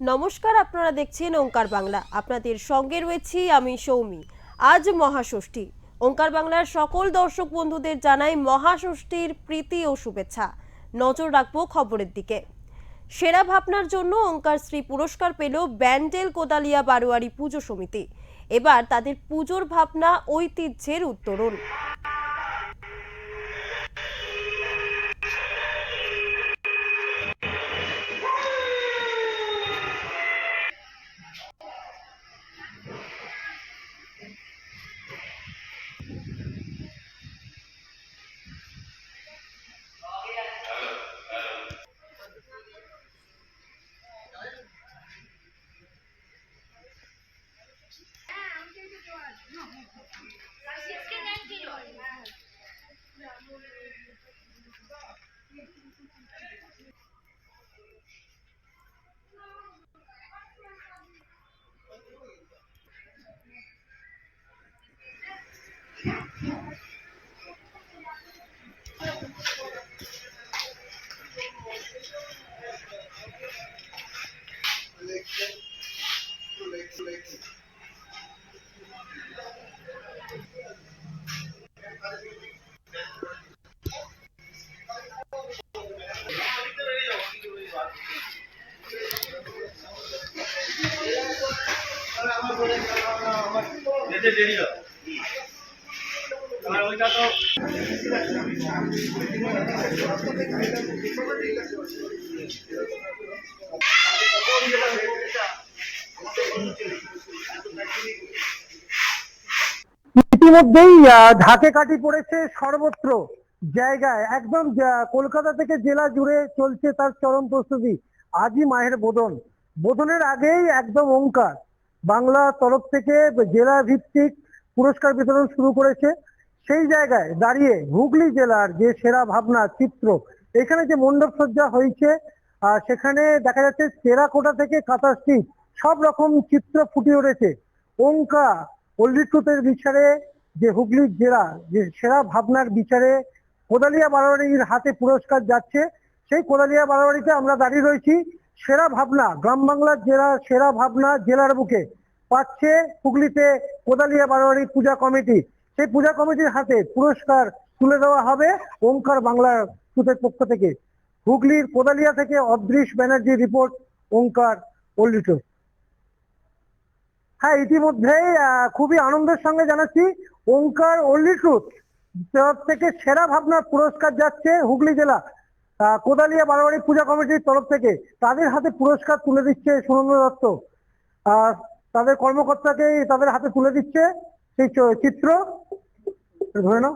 নমস্কার, আপনারা দেখছেন ওঙ্কার বাংলা। আপনাদের সঙ্গে রয়েছি আমি সৌমি। আজ মহাষষ্ঠী। ওঙ্কার বাংলার সকল দর্শক বন্ধুদের জানাই মহাষষ্ঠীর প্রীতি ও শুভেচ্ছা। নজর রাখব খবরের দিকে। সেরা ভাবনার জন্য ওঙ্কার শ্রী পুরস্কার পেল ব্যান্ডেল কোদালিয়া বারোয়ারি পুজো সমিতি। এবার তাদের পুজোর ভাবনা, ঐতিহ্যের উত্তরণ। ইতিমধ্যেই ঢাকে কাঠি পড়েছে সর্বত্র জায়গায়। একদম কলকাতা থেকে জেলা জুড়ে চলছে তার চরম প্রস্তুতি। আজই মাহের বোধন। বোধনের আগেই একদম ওঙ্কার। বাংলা তরফ থেকে জেলা ভিত্তিক পুরস্কার বিতরণ শুরু করেছে। সেই জায়গায় দাঁড়িয়ে হুগলি জেলার যে সেরা ভাবনা, চিত্র, এখানে যে মণ্ডপ সজ্জা হয়েছে, আর সেখানে দেখা যাচ্ছে টেরাকোটা থেকে কাঁথা স্টিচ, সব রকম চিত্র ফুটে উঠেছে। ওঙ্কা পল্লিটুতের বিচারে যে হুগলি জেলা যে সেরা ভাবনার বিচারে কোদালিয়া বারোয়ারির হাতে পুরস্কার যাচ্ছে, সেই কোদালিয়া বারোয়ারিতে আমরা দাঁড়িয়ে রয়েছি। সেরা ভাবনা, গ্রাম বাংলার জেলা সেরা ভাবনা জেলার বুকে পাচ্ছে হুগলিতে কোদালিয়া বারোয়ারি পূজা কমিটি। সেই পূজা কমিটির হাতে পুরস্কার তুলে দেওয়া হবে ওঙ্কার বাংলা টুতের পক্ষ থেকে। হুগলির কোদালিয়া থেকে অদৃশ ব্যানার্জি রিপোর্ট, ওঙ্কার পল্লিটুত হ্যাঁ ইতিমধ্যেই খুবই আনন্দের সঙ্গে জানাচ্ছি, ওঙ্কার ওল্লি ট্রুথ তরফ থেকে সেরা ভাবনার পুরস্কার যাচ্ছে হুগলি জেলা। কোদালিয়া বারোয়ারি পূজা কমিটির তরফ থেকে তাদের হাতে পুরস্কার তুলে দিচ্ছে সুনন্দ দত্ত। তাদের কর্মকর্তাকে তাদের হাতে তুলে দিচ্ছে সেই চিত্র। ধরে নাও।